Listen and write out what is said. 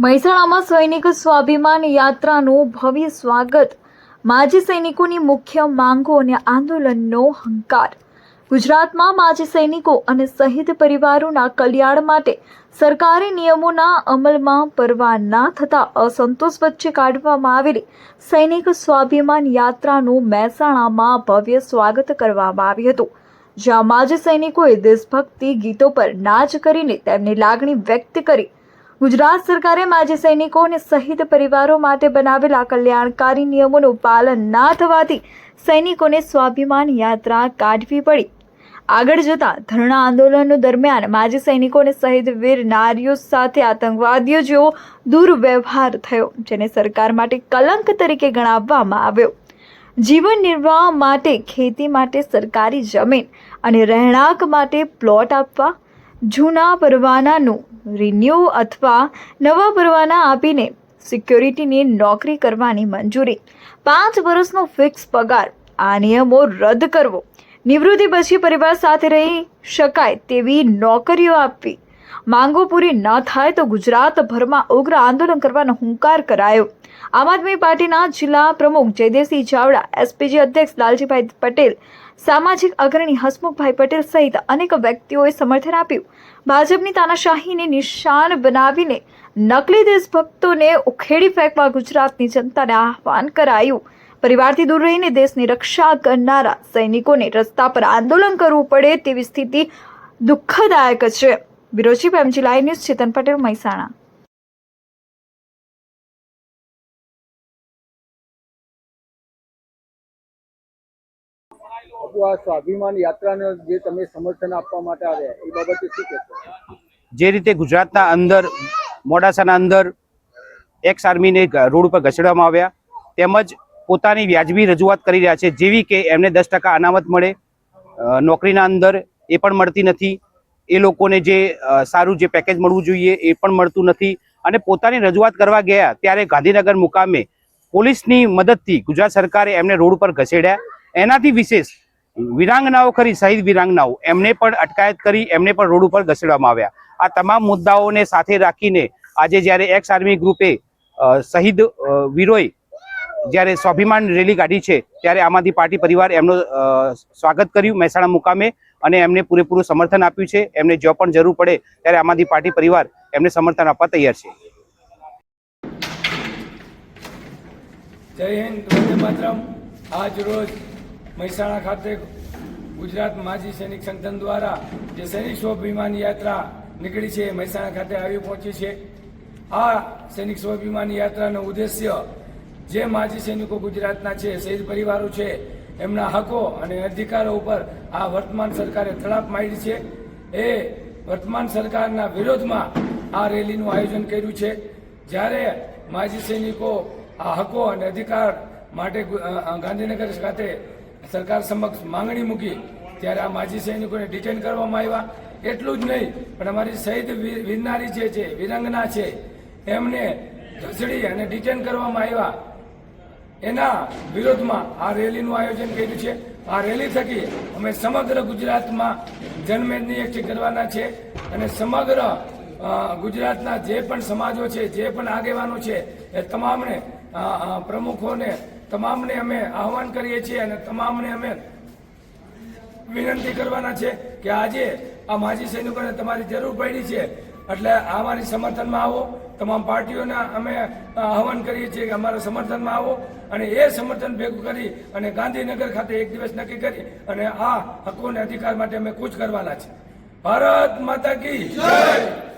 મહેસાણામાં સૈનિક સ્વાભિમાન યાત્રાનું ભવ્ય સ્વાગત. માજી સૈનિકોની મુખ્ય માંગો અને આંદોલનનો હંકાર. ગુજરાતમાં માજી સૈનિકો અને શહીદ પરિવારોના કલ્યાણ માટે સરકારી નિયમોના અમલમાં પરવા ના થતા અસંતોષ વચ્ચે કાઢવામાં આવેલી સૈનિક સ્વાભિમાન યાત્રાનું મહેસાણામાં ભવ્ય સ્વાગત કરવામાં આવ્યું હતું. જ્યાં માજી સૈનિકોએ દેશભક્તિ ગીતો પર નાચ કરીને તેમની લાગણી વ્યક્ત કરી ગુજરાત સરકારે માજી સૈનિકો અને શહીદ પરિવારો માટે બનાવેલા કલ્યાણકારી નિયમોનું પાલન ના થવાથી સૈનિકોને સ્વાભિમાન યાત્રા કાઢવી પડી. આગળ જતા ધરણા આંદોલન દરમિયાન માજી સૈનિકો અને શહીદ વીર નારીઓ સાથે આતંકવાદીઓ જેવો દુર્વ્યવહાર થયો, જેને સરકાર માટે કલંક તરીકે ગણાવવામાં આવ્યો. જીવન નિર્વાહ માટે ખેતી માટે સરકારી જમીન અને રહેણાંક માટે પ્લોટ આપવા જૂના પરવાનાનું રિન્યૂ અથવા નવા પરવાના આપીને સિક્યોરિટીની નોકરી કરવાની મંજૂરી. પાંચ વર્ષનો ફિક્સ પગાર. આ નિયમો રદ કરવો. નિવૃત્તિ પછી પરિવાર સાથે રહી શકાય તેવી નોકરીઓ આપવી. માંગો પૂરી ન થાય તો ગુજરાતભરમાં ઉગ્ર આંદોલન કરવાનો હુંકાર કરાયો. આમ આદમી પાર્ટીના જિલ્લા પ્રમુખ જયદેવસિંહ ચાવડા એસપીજી અધ્યક્ષ લાલજીભાઈ પટેલ સામાજિક અગ્રણી હસમુખભાઈ પટેલ સહિત અનેક વ્યક્તિઓએ સમર્થન આપ્યું. ભાજપની તાનાશાહીને નિશાન બનાવીને નકલી દેશભક્તોને ઉખેડી ફેંકવા ગુજરાતની જનતાને આહવાન કરાયું. પરિવારથી દૂર રહીને દેશની રક્ષા કરનારા સૈનિકોને રસ્તા પર આંદોલન કરવું પડે તેવી સ્થિતિ દુઃખદાયક છે. વિરોચી પેમજી લાઈવ ન્યૂઝ ચેતન પટેલ મહેસાણા. બાપુ આ સ્વાભિમાન યાત્રાને જે તમે સમર્થન આપવા માટે આવ્યા, એ બાબતે શું કહેશો? જે રીતે ગુજરાતના અંદર, મોડાસાના અંદર એક્સ આર્મીને રોડ ઉપર ઘસેડવામાં આવ્યા, તેમજ પોતાની વ્યાજબી રજૂઆત કરી રહ્યા છે, જેવી કે એમને દસ ટકા અનામત મળે નોકરીના અંદર એ પણ મળતી નથી, એ લોકોને જે સારું જે પેકેજ મળવું જોઈએ એ પણ મળતું નથી, અને પોતાની રજૂઆત કરવા ગયા, ત્યારે ગાંધીનગર મુકામે પોલીસની મદદથી ગુજરાત સરકારે એમને રોડ ઉપર ઘસેડ્યા એનાથી વિશેષ વિરાંગનાઓ ખરી, શહીદ વિરાંગનાઓ. એમને પણ અટકાયત કરી, એમને પણ રોડ ઉપર ઘસેડવામાં આવ્યા. આ તમામ મુદ્દાઓને સાથે રાખીને આજે જ્યારે એક્સ આર્મી ગ્રુપે શહીદ વીરોએ જ્યારે સ્વાભિમાન રેલી કાઢી છે, ત્યારે આમ આદમી પાર્ટી પરિવાર એમનું સ્વાગત કર્યું મહેસાણા મુકામે અને એમને પૂરેપૂરું સમર્થન આપ્યું છે. એમને જો પણ જરૂર પડે ત્યારે આમ આદમી પાર્ટી પરિવાર એમને સમર્થન આપવા તૈયાર છે. જય હિન્દ, વંદે માતરમ. આજ રોજ મહેસાણા ખાતે ગુજરાત માજી સૈનિક સંગઠન દ્વારા જે સૈનિક સ્વાભિમાન યાત્રા નીકળી છે મહેસાણા ખાતે આવી પહોંચી છે. આ સૈનિક સ્વાભિમાન યાત્રાનો ઉદ્દેશ્ય જે માજી સૈનિકો ગુજરાતના છે, શહીદ પરિવારો છે, એમના હકો અને અધિકારો ઉપર આ વર્તમાન સરકારે તળાપ મારી છે. એ વર્તમાન સરકારના વિરોધમાં આ રેલીનું આયોજન કર્યું છે. જ્યારે માજી સૈનિકો આ હકો અને અધિકાર માટે ગાંધીનગર ખાતે સરકાર સમક્ષ માંગણી મૂકી ત્યારે આ માજી સૈનિકોને ડિટેન કરવામાં આવ્યા. એટલું જ નહીં, પણ અમારી શહીદ વિરનારી જે છે, વિરંગના છે, એમને ઢસડી અને ડિટેન કરવામાં આવ્યા. એના વિરોધમાં આ રેલીનું આયોજન કર્યું છે. આ રેલી થકી અમે સમગ્ર ગુજરાતમાં જનમેદની એકઠી કરવાના છે અને સમગ્ર ગુજરાતના જે પણ સમાજો છે, જે પણ આગેવાનો છે, એ તમામને પ્રમુખોને તમામને અમે આહવાન કરીએ છીએ અને તમામને અમે વિનંતી કરવાના છે કે આજે આ માજી સૈનિકોને તમારી જરૂર પડી છે. એટલે અમારી સમર્થનમાં આવો. તમામ પાર્ટીઓને અમે આહવાન કરીએ છીએ કે અમારા સમર્થનમાં આવો અને એ સમર્થન ભેગું કરી અને ગાંધીનગર ખાતે એક દિવસ નક્કી કરી અને આ હકોને અધિકાર માટે અમે કૂચ કરવાના છે. ભારત માતા કી જય!